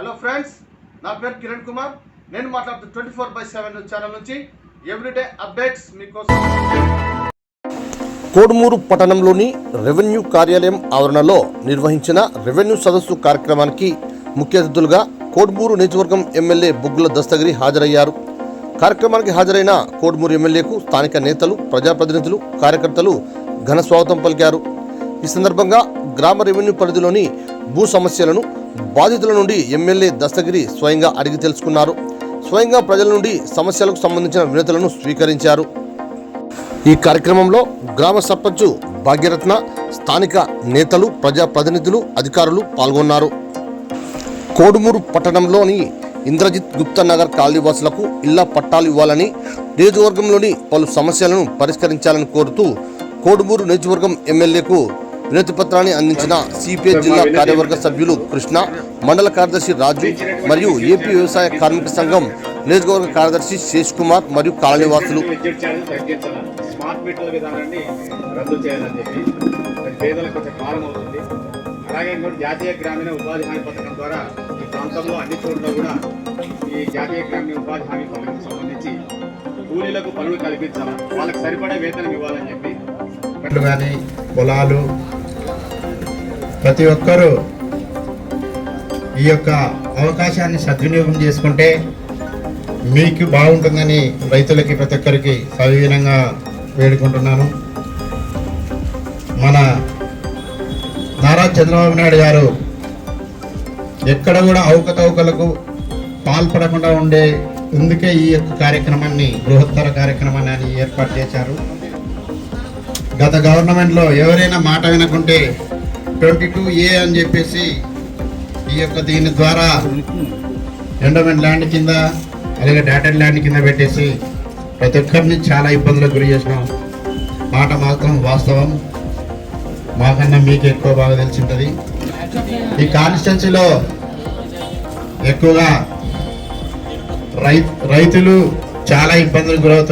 Hello friends నా పేరు కిరణ్ కుమార్. నేను మాట్లాడుతూ twenty four by seven channel నుంచి ఎవ్రీడే అప్డేట్స్ మీకోసం. కోడుమూరు పట్టణంలోని రెవెన్యూ కార్యాలయం ఆవరణలో నిర్వహించిన రెవెన్యూ సదస్సు కార్యక్రమానికి ముఖ్య అతిథులుగా కోడుమూరు నియోజకవర్గం ఎమ్మెల్యే బుగ్గుల దస్తగిరి హాజరయ్యారు. కార్యక్రమానికి హాజరైన కోడుమూరు ఎమ్మెల్యేకు స్థానిక నేతలు ప్రజాప్రతినిధులు కార్యకర్తలు ఘన స్వాగతం పలికారు. ఈ సందర్భంగా గ్రామ రెవెన్యూ పరిధిలోని భూ సమస్యలను బాధితుల నుండి ఎమ్మెల్యే దస్తగిరి స్వయంగా అడిగి తెలుసుకున్నారు. స్వయంగా ప్రజల నుండి సమస్యలకు సంబంధించిన వినతులను స్వీకరించారు. ఈ కార్యక్రమంలో గ్రామ సర్పంచ్ భాగ్యరత్న స్థానిక నేతలు ప్రజాప్రతినిధులు అధికారులు పాల్గొన్నారు. కోడుమూరు పట్టణంలోని ఇంద్రజిత్ గుప్తా నగర్ కాలనీవాసులకు ఇళ్ళ పట్టాలు ఇవ్వాలని నియోజకవర్గంలోని పలు సమస్యలను పరిష్కరించాలని కోరుతూ కోడుమూరు నియోజకవర్గం ఎమ్మెల్యేకు వినతి పత్రాన్ని అందించిన సిపిఐ జిల్లా కార్యవర్గ సభ్యులు కృష్ణ మండల కార్యదర్శి రాజు మరియు ఏపీ వ్యవసాయ కార్మిక సంఘం నియోజకవర్గ కార్యదర్శి శేష్ కుమార్ మరియు కాలనీవాసులు అలాగే ఇంకోటి జాతీయ గ్రామీణ ఉపాధి హామీ పథకం ద్వారా ఈ ప్రాంతంలో అన్ని చోట్ల కూడా ఈ జాతీయ గ్రామీణ ఉపాధి హామీ పథకం సంబంధించి కూలీలకు పనులు కల్పించాలి? వాళ్ళకి సరిపడే వేతనం ఇవ్వాలని చెప్పి. కానీ పొలాలు ప్రతి ఒక్కరూ ఈ యొక్క అవకాశాన్ని సద్వినియోగం చేసుకుంటే మీకు బాగుంటుందని రైతులకి ప్రతి ఒక్కరికి సవివీనంగా వేడుకుంటున్నాను. మన నారా చంద్రబాబు నాయుడు గారు ఎక్కడ కూడా అవకతవకలకు పాల్పడకుండా ఉండే ఇందుకే ఈ యొక్క కార్యక్రమాన్ని బృహత్తర కార్యక్రమాన్ని అని ఏర్పాటు చేశారు. గత గవర్నమెంట్లో ఎవరైనా మాట వినకుంటే ట్వంటీ టూ ఏ అని చెప్పేసి ఈ యొక్క దీని ద్వారా ఎండోమెంట్ ల్యాండ్ కింద అలాగే డాటెడ్ ల్యాండ్ కింద పెట్టేసి ప్రతి ఒక్కరిని చాలా ఇబ్బందులకు గురి చేసినాం. మాట మాత్రం వాస్తవం. మాకన్నా మీకు ఎక్కువ బాగా తెలిసి ఉంటుంది ఈ కాన్స్టిట్యున్సీలో ఎక్కువగా రై రైతులు చాలా ఇబ్బందులకు గురవుతారు